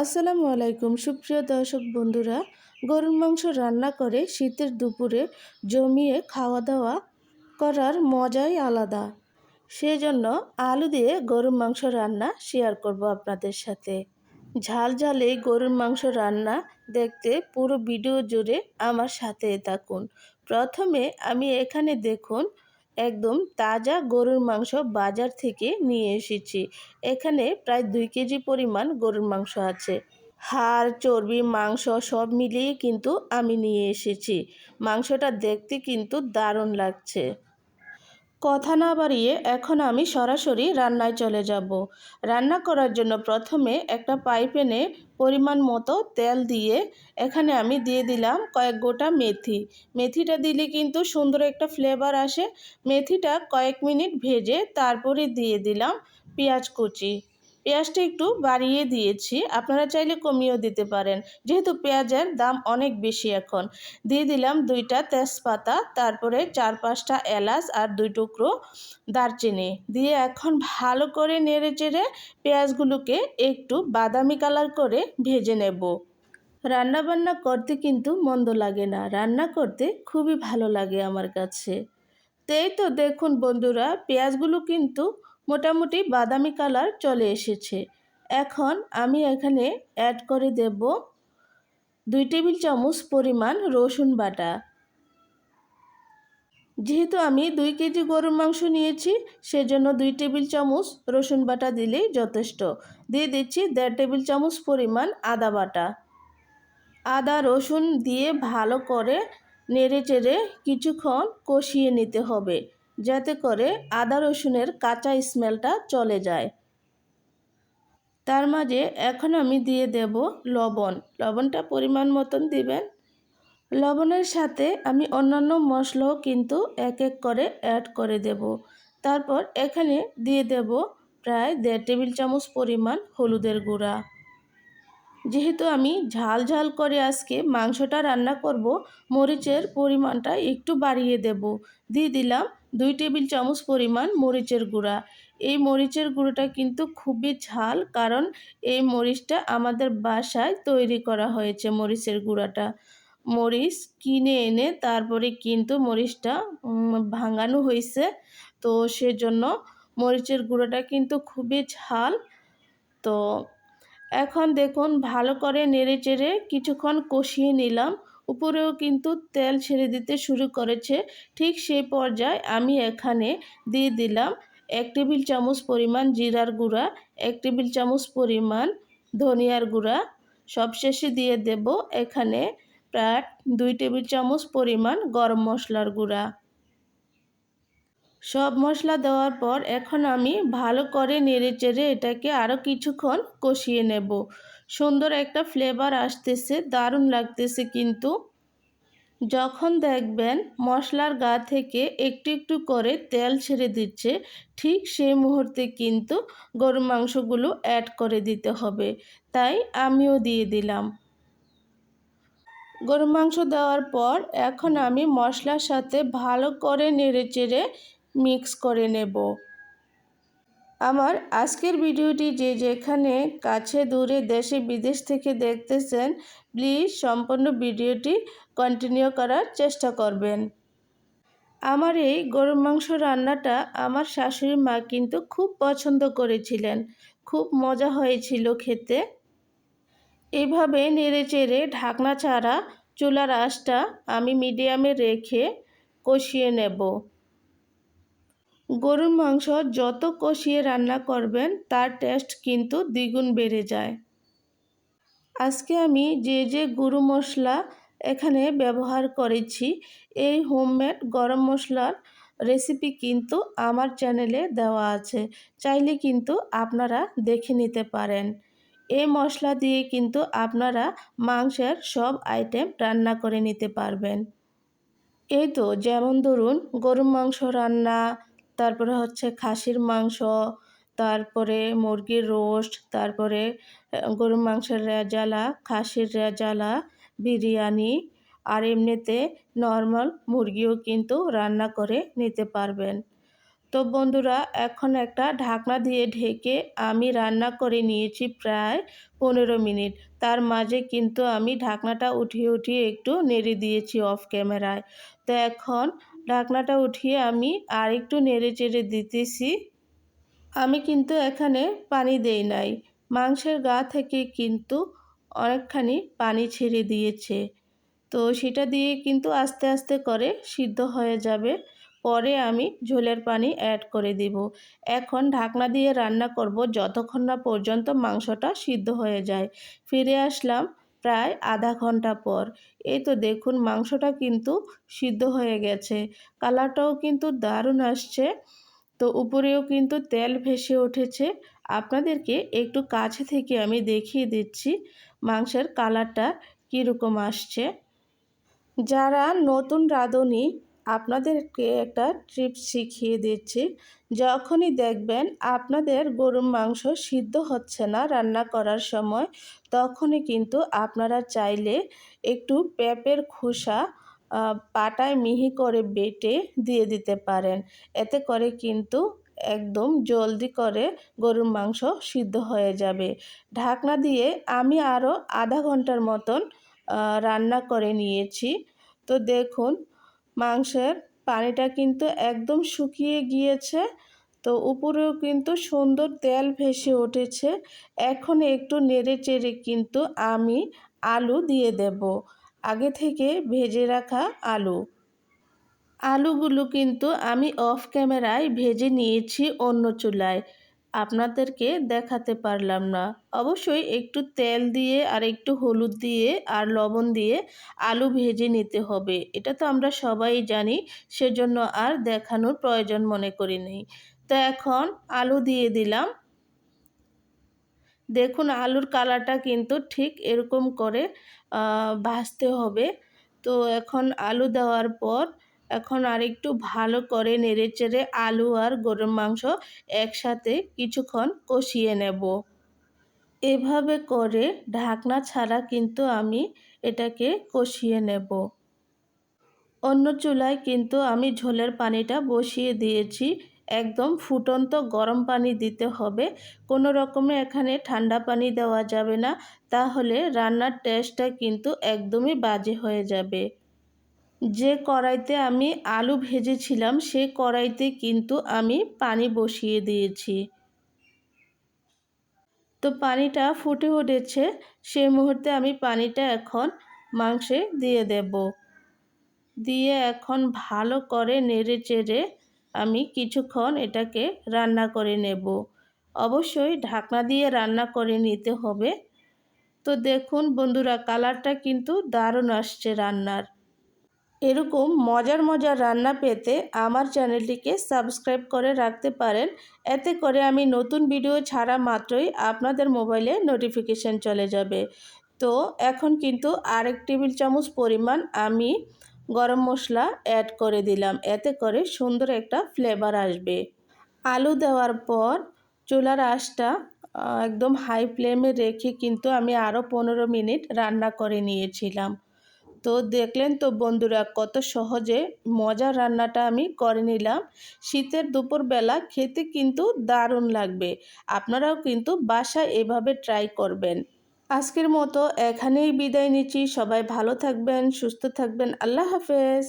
আসসালামু আলাইকুম। সুপ্রিয় দর্শক বন্ধুরা, গরুর মাংস রান্না করে শীতের দুপুরে জমিয়ে খাওয়া দাওয়া করার মজাই আলাদা। সেজন্য আলু দিয়ে গরুর মাংস রান্না শেয়ার করব আপনাদের সাথে। ঝাল ঝালে গরুর মাংস রান্না দেখতে পুরো ভিডিও জুড়ে আমার সাথে থাকুন। প্রথমে আমি এখানে দেখুন একদম তাজা গরুর মাংস বাজার থেকে নিয়ে এসেছি। এখানে প্রায় দুই কেজি পরিমাণ গরুর মাংস আছে। হাড়, চর্বি, মাংস সব মিলিয়ে কিন্তু আমি নিয়ে এসেছি। মাংসটা দেখতে কিন্তু দারুণ লাগছে। কথা না বাড়িয়ে এখন আমি সরাসরি রান্নায় চলে যাব। রান্না করার জন্য প্রথমে একটা পাইপেনে পরিমাণ মতো তেল দিয়ে এখানে আমি দিয়ে দিলাম কয়েক গোটা মেথি। মেথিটা দিলে কিন্তু সুন্দর একটা ফ্লেভার আসে। মেথিটা কয়েক মিনিট ভেজে তারপরে দিয়ে দিলাম পেঁয়াজ কুচি। পেঁয়াজটা একটু বাড়িয়ে দিয়েছি। আপনারা চাইলে কমিয়েও দিতে পারেন। যেহেতু পেঁয়াজের দাম অনেক বেশি এখন। দিয়ে দিলাম দুইটা তেজপাতা, তারপরে চার পাঁচটা এলাচ আর দুই টুকরো দারচিনি। দিয়ে এখন ভালো করে নেড়ে চেড়ে পেঁয়াজগুলোকে একটু বাদামি কালার করে ভেজে নেব। রান্না বান্না করতে কিন্তু মন্দ লাগে না। রান্না করতে খুবই ভালো লাগে আমার কাছে। তেই তো দেখুন বন্ধুরা, পেঁয়াজগুলো কিন্তু মোটামুটি বাদামি কালার চলে এসেছে। এখন আমি এখানে অ্যাড করে দেব দুই টেবিল চামচ পরিমাণ রসুন বাটা। যেহেতু আমি দুই কেজি গরুর মাংস নিয়েছি, সেজন্য দুই টেবিল চামচ রসুন বাটা দিলেই যথেষ্ট। দিয়ে দিচ্ছি দেড় টেবিল চামচ পরিমাণ আদা বাটা। আদা, রসুন দিয়ে ভালো করে নেড়ে চেড়ে কিছুক্ষণ কষিয়ে নিতে হবে। যাতে করে আদা রসুনের কাঁচা স্মেলটা চলে যায়। তার মাঝে এখন আমি দিয়ে দেব লবণ। লবণটা পরিমাণ মতন দিবেন। লবণের সাথে আমি অন্যান্য মশলাও কিন্তু এক এক করে অ্যাড করে দেব। তারপর এখানে দিয়ে দেব প্রায় দেড় টেবিল চামচ পরিমাণ হলুদের গুঁড়া। যেহেতু আমি ঝাল ঝাল করে আজকে মাংসটা রান্না করব, মরিচের পরিমাণটা একটু বাড়িয়ে দেব। দিয়ে দিলাম দুই টেবিল চামচ পরিমাণ মরিচের গুঁড়া। এই মরিচের গুঁড়োটা কিন্তু খুবই ঝাল, কারণ এই মরিচটা আমাদের বাসায় তৈরি করা হয়েছে মরিচের গুঁড়াটা। মরিচ কিনে এনে তারপরে কিন্তু মরিচটা ভাঙানো হয়েছে। তো সেজন্য মরিচের গুঁড়োটা কিন্তু খুবই ঝাল। তো এখন দেখুন, ভালো করে নেড়ে চেড়ে কিছুক্ষণ কষিয়ে নিলাম। উপরেও কিন্তু তেল ছেড়ে দিতে শুরু করেছে। ঠিক সেই পর্যায়ে আমি এখানে দিয়ে দিলাম এক টেবিল চামচ পরিমাণ জিরার গুঁড়া, এক টেবিল চামচ পরিমাণ ধনিয়ার গুঁড়া। সবশেষে দিয়ে দেব এখানে প্রায় দুই টেবিল চামচ পরিমাণ গরম মশলার গুঁড়া। সব মশলা দেওয়ার পর এখন আমি ভালো করে নেড়ে চেড়ে এটাকে আরও কিছুক্ষণ কষিয়ে নেব। সুন্দর একটা ফ্লেভার আসতেছে, দারুণ লাগতেছে কিন্তু। যখন দেখবেন মশলার গা থেকে একটু একটু করে তেল ছেড়ে দিচ্ছে, ঠিক সেই মুহূর্তে কিন্তু গরু মাংসগুলো অ্যাড করে দিতে হবে। তাই আমিও দিয়ে দিলাম। গরু মাংস দেওয়ার পর এখন আমি মশলার সাথে ভালো করে নেড়ে চেড়ে মিক্স করে নেব। আমার আজকের ভিডিওটি যে যেখানে কাছে দূরে দেশে বিদেশ থেকে দেখতেছেন, প্লিজ সম্পূর্ণ ভিডিওটি কন্টিনিউ করার চেষ্টা করবেন। আমার এই গরুর মাংস রান্নাটা আমার শাশুড়ি মা কিন্তু খুব পছন্দ করেছিলেন। খুব মজা হয়েছিল খেতে। এভাবে নেড়ে চেড়ে ঢাকনা ছাড়া চুলার আঁচটা আমি মিডিয়ামে রেখে কষিয়ে নেব। গরুর মাংস যত কষিয়ে রান্না করবেন, তার টেস্ট কিন্তু দ্বিগুণ বেড়ে যায়। আজকে আমি যে যে গুঁড়ো মশলা এখানে ব্যবহার করেছি, এই হোমমেড গরম মশলার রেসিপি কিন্তু আমার চ্যানেলে দেওয়া আছে। চাইলে কিন্তু আপনারা দেখে নিতে পারেন। এই মশলা দিয়ে কিন্তু আপনারা মাংসের সব আইটেম রান্না করে নিতে পারবেন। এই তো, যেমন ধরুন, গরুর মাংস রান্না তারপরে হচ্ছে খাসির মাংস, তারপরে মুরগির রোস্ট, তারপরে গরুর মাংসের রেজালা, খাসির রেজালা, বিরিয়ানি আর এমনিতে নর্মাল মুরগিও কিন্তু রান্না করে নিতে পারবেন। তো বন্ধুরা, এখন একটা ঢাকনা দিয়ে ঢেকে আমি রান্না করে নিয়েছি প্রায় পনেরো মিনিট। তার মাঝে কিন্তু আমি ঢাকনাটা উঠিয়ে উঠিয়ে একটু নেড়ে দিয়েছি অফ ক্যামেরায়। তো এখন ঢাকনাটা উঠিয়ে আমি আর একটু নেড়ে চেড়ে দিতেছি। আমি কিন্তু এখানে পানি দেই নাই। মাংসের গা থেকে কিন্তু অনেকখানি পানি ছেড়ে দিয়েছে। তো সেটা দিয়ে কিন্তু আস্তে আস্তে করে সিদ্ধ হয়ে যাবে। পরে আমি ঝোলের পানি অ্যাড করে দিব। এখন ঢাকনা দিয়ে রান্না করব যতক্ষণ না পর্যন্ত মাংসটা সিদ্ধ হয়ে যায়। ফিরে আসলাম প্রায় আধা ঘণ্টা পর। এই তো দেখুন মাংসটা কিন্তু সিদ্ধ হয়ে গেছে। কালারটাও কিন্তু দারুণ আসছে। তো উপরেও কিন্তু তেল ভেসে উঠেছে। আপনাদেরকে একটু কাছে থেকে আমি দেখিয়ে দিচ্ছি মাংসের কালারটা কীরকম আসছে। যারা নতুন রাঁধুনি আপনাদেরকে একটা ট্রিপ শিখিয়ে দিচ্ছি। যখনই দেখবেন আপনাদের গরুর মাংস সিদ্ধ হচ্ছে না রান্না করার সময়, তখনই কিন্তু আপনারা চাইলে একটু পেঁপের খোসা পাটায় মিহি করে বেটে দিয়ে দিতে পারেন। এতে করে কিন্তু একদম জলদি করে গরুর মাংস সিদ্ধ হয়ে যাবে। ঢাকনা দিয়ে আমি আরও আধা ঘণ্টার মতন রান্না করে নিয়েছি। তো দেখুন মাংসের পানিটা কিন্তু একদম শুকিয়ে গিয়েছে। তো উপরেও কিন্তু সুন্দর তেল ভেসে উঠেছে। এখন একটু নেড়ে চেড়ে কিন্তু আমি আলু দিয়ে দেব। আগে থেকে ভেজে রাখা আলু। আলুগুলো কিন্তু আমি অফ ক্যামেরায় ভেজে নিয়েছি অন্য চুলায়। আপনাদেরকে দেখাতে পারলাম না। অবশ্যই একটু তেল দিয়ে আর একটু হলুদ দিয়ে আর লবণ দিয়ে আলু ভেজে নিতে হবে। এটা তো আমরা সবাই জানি, সেজন্য আর দেখানোর প্রয়োজন মনে করি নেই তো এখন আলু দিয়ে দিলাম। দেখুন আলুর কালারটা কিন্তু ঠিক এরকম করে ভাজতে হবে। তো এখন আলু দেওয়ার পর এখন আর একটু ভালো করে নেড়ে চেড়ে আলু আর গরুর মাংস একসাথে কিছুক্ষণ কষিয়ে নেব। এভাবে করে ঢাকনা ছাড়া কিন্তু আমি এটাকে কষিয়ে নেব। অন্য চুলায় কিন্তু আমি ঝোলের পানিটা বসিয়ে দিয়েছি। একদম ফুটন্ত গরম পানি দিতে হবে। কোনো রকমে এখানে ঠান্ডা পানি দেওয়া যাবে না। তাহলে রান্নার টেস্টটা কিন্তু একদমই বাজে হয়ে যাবে। যে কড়াইতে আমি আলু ভেজেছিলাম, সে কড়াইতে কিন্তু আমি পানি বসিয়ে দিয়েছি। তো পানিটা ফুটে উঠেছে সেই মুহূর্তে আমি পানিটা এখন মাংসে দিয়ে দেব। দিয়ে এখন ভালো করে নেড়ে চেড়ে আমি কিছুক্ষণ এটাকে রান্না করে নেব। অবশ্যই ঢাকনা দিয়ে রান্না করে নিতে হবে। তো দেখুন বন্ধুরা, কালারটা কিন্তু দারুণ আসছে রান্নার। এরকম মজার মজার রান্না পেতে আমার চ্যানেলটিকে সাবস্ক্রাইব করে রাখতে পারেন। এতে করে আমি নতুন ভিডিও ছাড়া মাত্রই আপনাদের মোবাইলে নোটিফিকেশান চলে যাবে। তো এখন কিন্তু আরেক টেবিল চামচ পরিমাণ আমি গরম মশলা অ্যাড করে দিলাম। এতে করে সুন্দর একটা ফ্লেভার আসবে। আলু দেওয়ার পর চুলার আঁশটা একদম হাই ফ্লেমে রেখে কিন্তু আমি আরও পনেরো মিনিট রান্না করে নিয়েছিলাম। তো দেখলেন তো বন্ধুরা, কত সহজে মজার রান্নাটা আমি করে নিলাম। শীতের দুপুরবেলা খেতে কিন্তু দারুণ লাগবে। আপনারাও কিন্তু বাসায় এভাবে ট্রাই করবেন। আজকের মতো এখানেই বিদায় নিচ্ছি। সবাই ভালো থাকবেন, সুস্থ থাকবেন। আল্লাহ হাফেজ।